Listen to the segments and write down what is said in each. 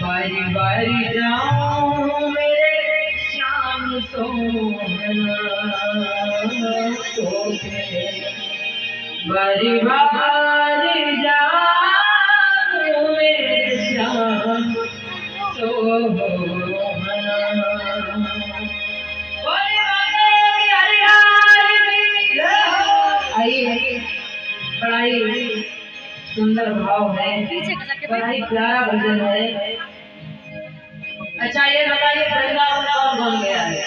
बारी बारी जाऊँ मेरे श्याम के बारी बारी मेरे श्याम ही सुंदर भाव है। बड़ा ही प्यारा भजन है। अच्छा ये बताइए वृंदावन कौन बन गया है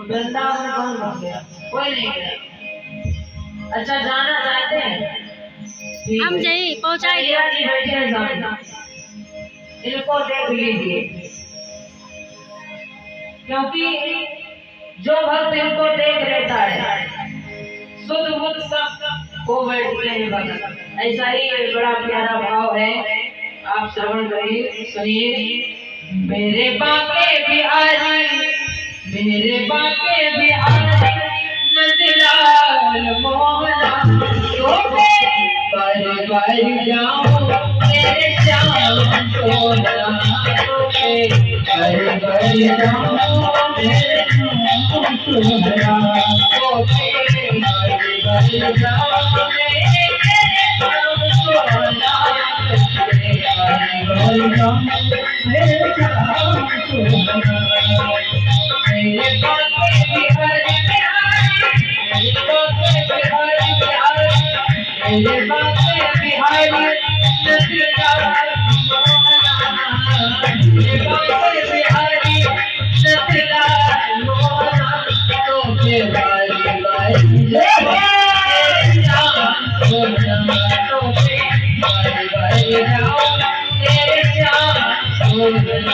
वृंदावन कौन बन गया? कोई नहीं गया। अच्छा जाना चाहते हैं? हम। यही पहुंचाएँगे जी बैठे हैं सामने इनको देख लीजिए क्योंकि जो भक्त इनको देख लेता है शुद्ध बुद्ध सबको बैठते हैं भक्त ऐसा ही एक बड़ा प्यारा भाव है। आप श्रवण करिए, सुनिए। मेरे बाके बिहारी मेरे बाके बिहारी नंदलाल मोहना कर कर जाऊँ मेरे Thank you.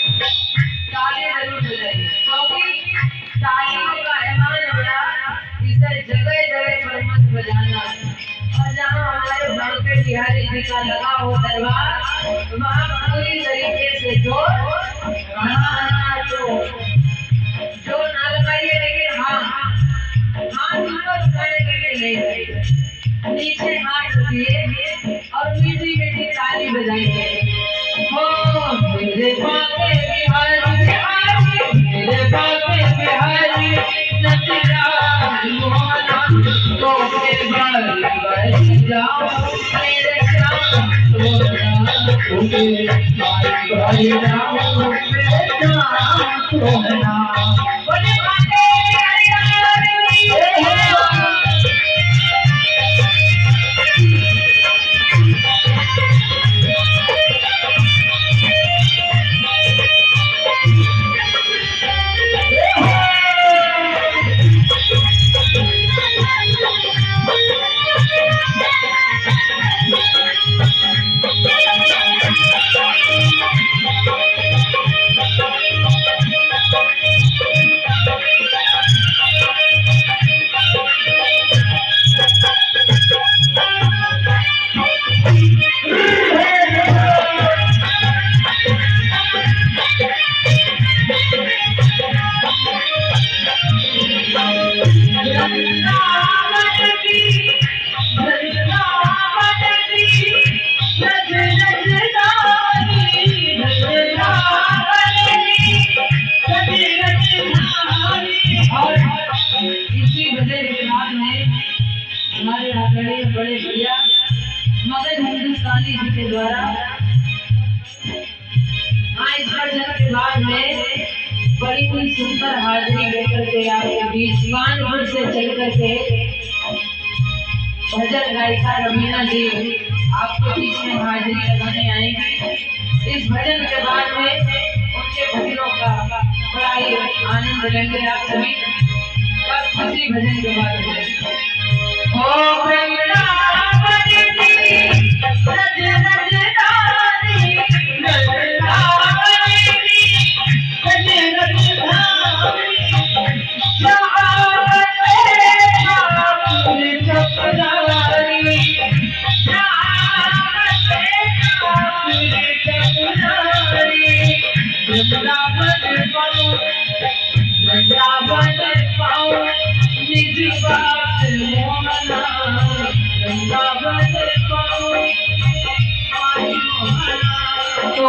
बिहारी जी का लगा हो दरबार वहाँ पूरी तरीके से जो वहाँ नाचो जो विद्वान वर्ग से चलकर के भजन गायिका रवीना जी आपके बीच में हाजिरी लगाने आएँगे। इस भजन के बाद में उनके भजनों का बड़ा ही आनंद लेंगे आप सभी। बस भजन के बाद में।